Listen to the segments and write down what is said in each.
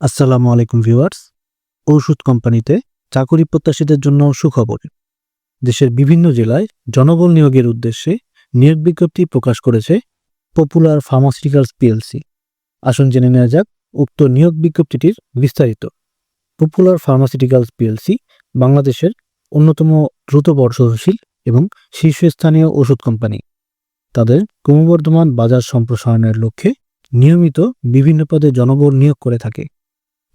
আসসালামু আলাইকুম ভিউয়ার্স। ঔষধ কোম্পানিতে চাকরি প্রত্যাশীদের জন্য সুখবর। দেশের বিভিন্ন জেলায় জনবল নিয়োগের উদ্দেশ্যে নিয়োগ বিজ্ঞপ্তি প্রকাশ করেছে পপুলার ফার্মাসিউটিক্যালস পিএলসি। আসুন জেনে নেওয়া যাক উক্ত নিয়োগ বিজ্ঞপ্তিটির বিস্তারিত। পপুলার ফার্মাসিউটিক্যালস পিএলসি বাংলাদেশের অন্যতম দ্রুত বর্ষশীল এবং শীর্ষস্থানীয় ওষুধ কোম্পানি। তাদের ক্রমবর্ধমান বাজার সম্প্রসারণের লক্ষ্যে নিয়মিত বিভিন্ন পদে জনবল নিয়োগ করে থাকে।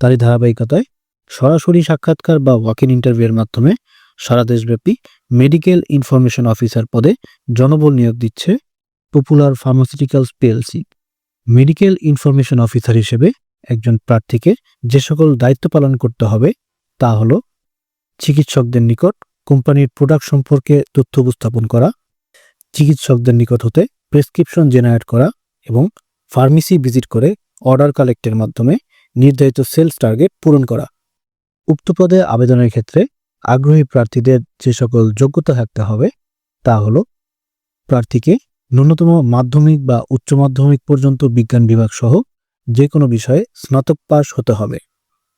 তারই ধারাবাহিকতায় সরাসরি সাক্ষাৎকার বা ওয়াক ইন ইন্টারভিউয়ের মাধ্যমে সারা দেশব্যাপী মেডিকেল ইনফরমেশন অফিসার পদে জনবল নিয়োগ দিচ্ছে popular pharmaceuticals PLC medical information officer হিসেবে একজন প্রার্থীকে যে সকল দায়িত্ব পালন করতে হবে তা হল চিকিৎসকদের নিকট কোম্পানির প্রোডাক্ট সম্পর্কে তথ্য উপস্থাপন করা, চিকিৎসকদের নিকট হতে প্রেসক্রিপশন জেনারেট করা এবং ফার্মেসি ভিজিট করে অর্ডার কালেক্টের মাধ্যমে নির্ধারিত সেলস টার্গেট পূরণ করা। উক্ত পদে আবেদনের ক্ষেত্রে আগ্রহী প্রার্থীদের যে সকল যোগ্যতা থাকতে হবে, তা হল প্রার্থীকে ন্যূনতম মাধ্যমিক বা উচ্চ মাধ্যমিক পর্যন্ত বিজ্ঞান বিভাগ সহ যে কোনো বিষয়ে স্নাতক পাশ হতে হবে।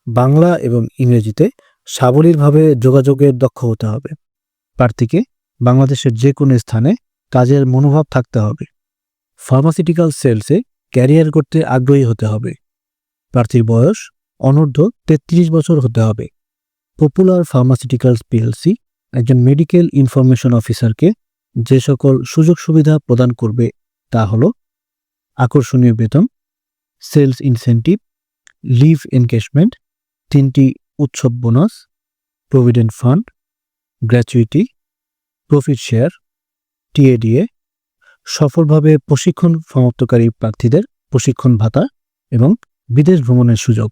বাংলা এবং ইংরেজিতে সাবলীলভাবে যোগাযোগের দক্ষ হতে হবে। প্রার্থীকে বাংলাদেশের যে কোনো স্থানে কাজের মনোভাব থাকতে হবে। ফার্মাসিউটিক্যাল সেলসে ক্যারিয়ার করতে আগ্রহী হতে হবে। প্রার্থীর বয়স অনূর্ধ্ব তেত্রিশ বছর হতে হবে। পপুলার ফার্মাসিউটিক্যালস পিএলসি একজন মেডিকেল ইনফরমেশন অফিসারকে যে সকল সুযোগ সুবিধা প্রদান করবে তা হল আকর্ষণীয় বেতন সেলস ইনসেন্টিভ লিভ এনকেশমেন্ট তিনটি উৎসব bonus provident fund gratuity profit share TA DA সফলভাবে প্রশিক্ষণ সমাপ্তকারী প্রার্থীদের প্রশিক্ষণ ভাতা এবং বিদেশ ভ্রমণের সুযোগ।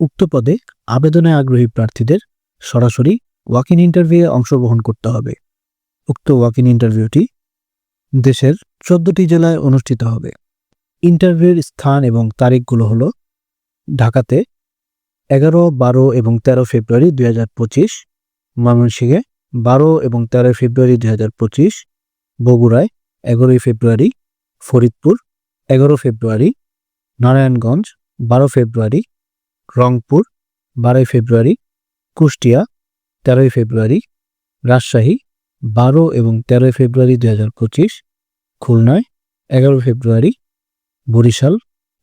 উক্ত পদে আবেদনে আগ্রহী প্রার্থীদের সরাসরি ওয়াক ইন ইন্টারভিউয়ে অংশগ্রহণ করতে হবে। উক্ত ওয়াক ইন ইন্টারভিউটি দেশের চোদ্দটি জেলায় অনুষ্ঠিত হবে। ইন্টারভিউয়ের স্থান এবং তারিখগুলো হলো ঢাকাতে এগারো, বারো এবং তেরো ফেব্রুয়ারি দুই হাজার পঁচিশ, ময়মনসিংহে বারো এবং তেরো ফেব্রুয়ারি দুই হাজার পঁচিশ, বগুড়ায় এগারোই ফেব্রুয়ারি, ফরিদপুর এগারো ফেব্রুয়ারি, নারায়ণগঞ্জ বারো ফেব্রুয়ারি, রংপুর, বারোই ফেব্রুয়ারি, কুষ্টিয়া, তেরোই ফেব্রুয়ারি, রাজশাহী, বারো এবং তেরোই ফেব্রুয়ারি দুই হাজার পঁচিশ, খুলনায়, এগারো ফেব্রুয়ারি, বরিশাল,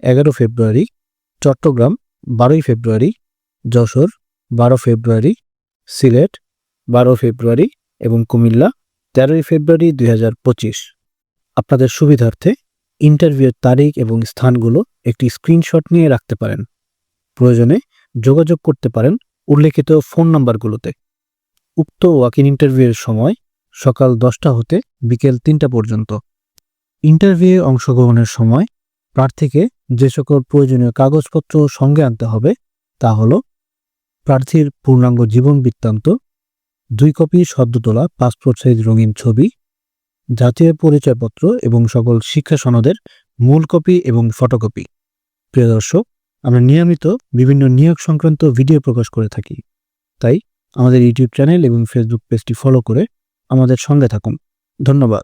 এগারো ফেব্রুয়ারি, চট্টগ্রাম, বারোই ফেব্রুয়ারি, যশোর, বারো ফেব্রুয়ারি, সিলেট, বারো ফেব্রুয়ারি এবং কুমিল্লা, তেরোই ফেব্রুয়ারি দুই হাজার পঁচিশ। আপনাদের সুবিধার্থে ইন্টারভিউয়ের তারিখ এবং স্থানগুলো একটি স্ক্রিনশট নিয়ে রাখতে পারেন। প্রয়োজনে যোগাযোগ করতে পারেন উল্লেখিত ফোন নাম্বারগুলোতে। উক্ত ওয়াক ইন ইন্টারভিউয়ের সময় সকাল দশটা হতে বিকেল তিনটা পর্যন্ত। ইন্টারভিউয়ে অংশগ্রহণের সময় প্রার্থীকে যে সকল প্রয়োজনীয় কাগজপত্র সঙ্গে আনতে হবে তা হল প্রার্থীর পূর্ণাঙ্গ জীবন বৃত্তান্ত, দুই কপি সদ্য তোলা পাসপোর্ট সাইজ রঙিন ছবি জাতীয় পরিচয়পত্র এবং সকল শিক্ষা সনদের মূল কপি এবং ফটোকপি। প্রিয় দর্শক, আমরা নিয়মিত বিভিন্ন নিয়োগ সংক্রান্ত ভিডিও প্রকাশ করে থাকি। তাই আমাদের ইউটিউব চ্যানেল এবং ফেসবুক পেজটি ফলো করে আমাদের সঙ্গে থাকুন। ধন্যবাদ।